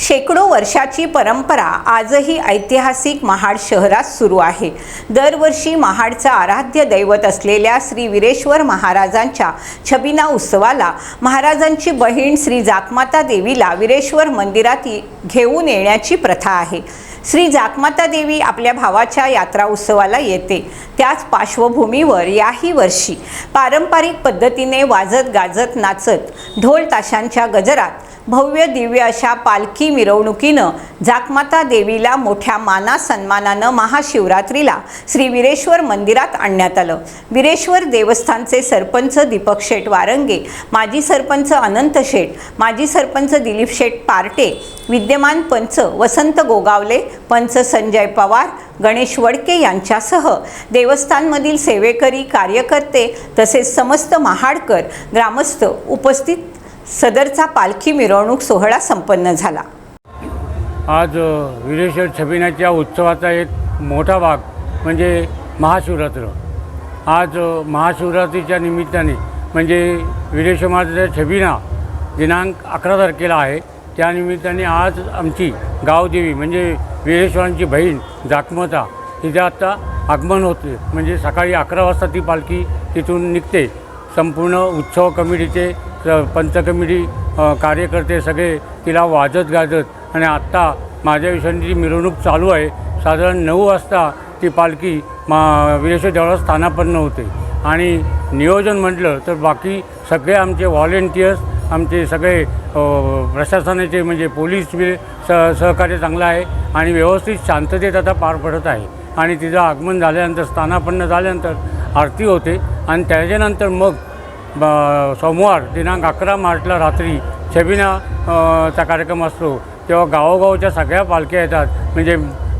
शेकडो वर्षाची परंपरा आजही ऐतिहासिक महाड शहरात सुरू आहे. दरवर्षी महाडचं आराध्य दैवत असलेल्या श्री वीरेश्वर महाराजांच्या छबिना उत्सवाला महाराजांची बहीण श्री जाकमाता देवीला वीरेश्वर मंदिरात घेऊन येण्याची प्रथा आहे. श्री जाकमाता देवी आपल्या भावाच्या यात्रा उत्सवाला येते. त्याच पार्श्वभूमीवर याही वर्षी पारंपरिक पद्धतीने वाजत गाजत नाचत ढोल ताशांच्या गजरात भव्य दिव्य अशा पालखी मिरवणुकीनं जाकमाता देवीला मोठ्या माना सन्मानानं महाशिवरात्रीला श्री विरेश्वर मंदिरात आणण्यात आलं. विरेश्वर देवस्थानचे सरपंच दीपक शेठ वारंगे माजी सरपंच अनंत शेठ माजी सरपंच दिलीप शेठ पार्टे विद्यमान पंच वसंत गोगावले पंच संजय पवार गणेश वडके यांच्यासह देवस्थानमधील सेवेकरी कार्यकर्ते तसेच समस्त महाडकर ग्रामस्थ उपस्थित सदरचा पालखी मिरवणूक सोहळा संपन्न झाला. आज विरेश्वर छबिनाच्या उत्सवाचा एक मोठा भाग म्हणजे महाशिवरात्र. आज महाशिवरात्रीच्या निमित्ताने म्हणजे वीरेश्वर महाराजाच्या छबिना दिनांक अकरा तारखेला आहे. त्या निमित्ताने आज आमची गावदेवी म्हणजे विरेश्वरांची बहीण जाकमता तिचं आत्ता आगमन होते म्हणजे सकाळी अकरा वाजता ती पालखी तिथून निघते. संपूर्ण उत्सव कमिटीचे स- पंच कमिटी कार्यकर्ते सगळे तिला वाजत गाजत आणि आत्ता माझ्या विषयांची मिरवणूक चालू आहे साधारण नऊ वाजता ती पालखी मा विरेश्वर देवळात स्थानापन्न होते. आणि नियोजन म्हटलं तर बाकी सगळे आमचे व्हॉलेंटियर्स आमचे सगळे प्रशासनाचे म्हणजे पोलीस बी स सहकार्य चांगलं आहे आणि व्यवस्थित शांततेत आता पार पडत आहे. आणि तिचं आगमन झाल्यानंतर स्थानापन्न झाल्यानंतर आरती होते आणि त्याच्यानंतर मग सोमवार दिनांक अकरा मार्चला रात्री छबिना चा कार्यक्रम असतो. तेव्हा गावोगावच्या सगळ्या पालख्या येतात. म्हणजे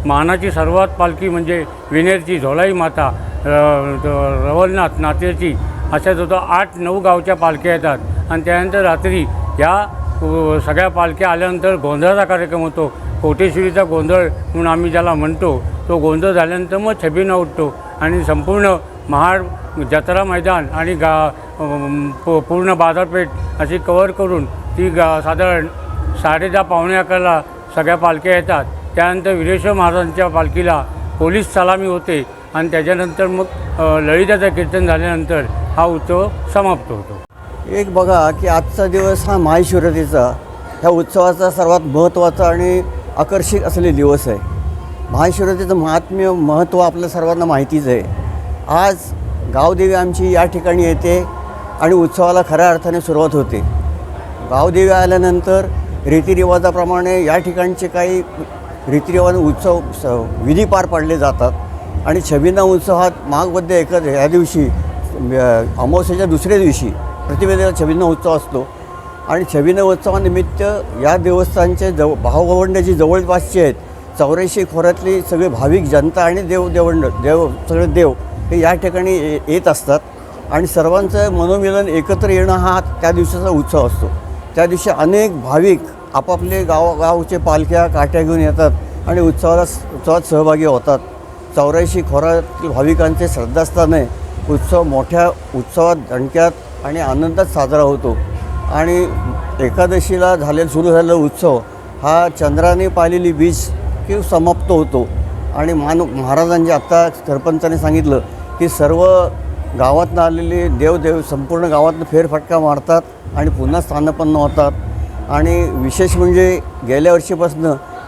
मानाची सर्वात पालखी म्हणजे विनेरची झोलाई माता रवलनाथ नातेची अशा जवळ आठ नऊ गावच्या पालख्या येतात. आणि त्यानंतर रात्री ह्या सगळ्या पालख्या आल्यानंतर गोंधळाचा कार्यक्रम होतो. कोटेश्वरीचा गोंधळ म्हणून आम्ही ज्याला म्हणतो तो गोंधळ झाल्यानंतर मग छबिना उठतो. आणि संपूर्ण महाड जत्रा मैदान आणि गा पूर्ण बाजारपेठ अशी कवर करून ती गा साधारण साडेदहा पावणे अकराला सगळ्या पालख्या येतात. त्यानंतर विरेश्वर महाराजांच्या पालखीला पोलीस सलामी होते आणि त्याच्यानंतर मग अ, ललिताचं कीर्तन झाल्यानंतर हा उत्सव समाप्त होतो. एक बघा की आजचा दिवस हा महाशिवरात्रीचा ह्या उत्सवाचा सर्वात महत्त्वाचा आणि आकर्षक असलेला दिवस आहे. महाशिवरात्रीचं महात्म्य महत्त्व आपल्या सर्वांना माहितीच आहे. आज गावदेवी आमची या ठिकाणी येते आणि उत्सवाला खऱ्या अर्थाने सुरुवात होते. गावदेवी आल्यानंतर रीतिरिवाजाप्रमाणे या ठिकाणचे काही रीतिरिवाज उत्सव स विधी पार पाडले जातात आणि छबिना उत्सवात माघबद्ध माघमध्ये एकच ह्या दिवशी अमावस्याच्या अमावस्येच्या दुसऱ्या दिवशी प्रतिवेदेला छबिना उत्सव असतो. आणि छबिना उत्सवानिमित्त या देवस्थानचे जव भावगवंड जी जवळपासचे आहेत चौऱ्याऐंशी खोऱ्यातली सगळी भाविक जनता आणि देव देवंड देव सगळे देव हे या ठिकाणी ये- येत असतात. आणि सर्वांचं मनोमिलन एकत्र येणं हा त्या दिवसाचा उत्सव असतो. त्या दिवशी अनेक भाविक आपापले गावगावचे पालख्या काट्या घेऊन येतात आणि उत्सवाला उत्सवात सहभागी होतात. चौऱ्याऐंशी खोऱ्यातील भाविकांचे श्रद्धास्थान आहे उत्सव मोठ्या उत्सवात दणक्यात आणि आनंदात साजरा होतो. आणि एकादशीला झालेला सुरू झालेला उत्सव हा चंद्राने पाहिलेली बीज की समाप्त होतो. आणि मान महाराजांचे आत्ता सरपंचाने सांगितलं की सर्व गावातनं आलेले देवदेव संपूर्ण गावातनं फेरफटका मारतात आणि पुन्हा स्थानपन्न होतात. आणि विशेष म्हणजे गेल्या वर्षीपासून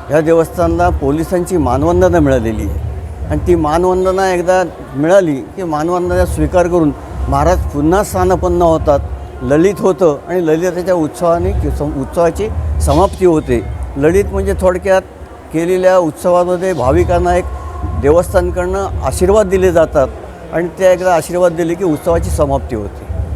ह्या देवस्थानला पोलिसांची मानवंदना मिळालेली आहे. आणि ती मानवंदना एकदा मिळाली की मानवंदना स्वीकार करून महाराज पुन्हा स्थानपन्न होतात. ललित होतं आणि ललिताच्या उत्सवाने सम- उत्सवाची समाप्ती होते. ललित म्हणजे थोडक्यात केलेल्या उत्सवामध्ये भाविकांना एक देवस्थानकडनं आशीर्वाद दिले जातात. आणि त्या एकदा आशीर्वाद दिले की उत्सवाची समाप्ती होते.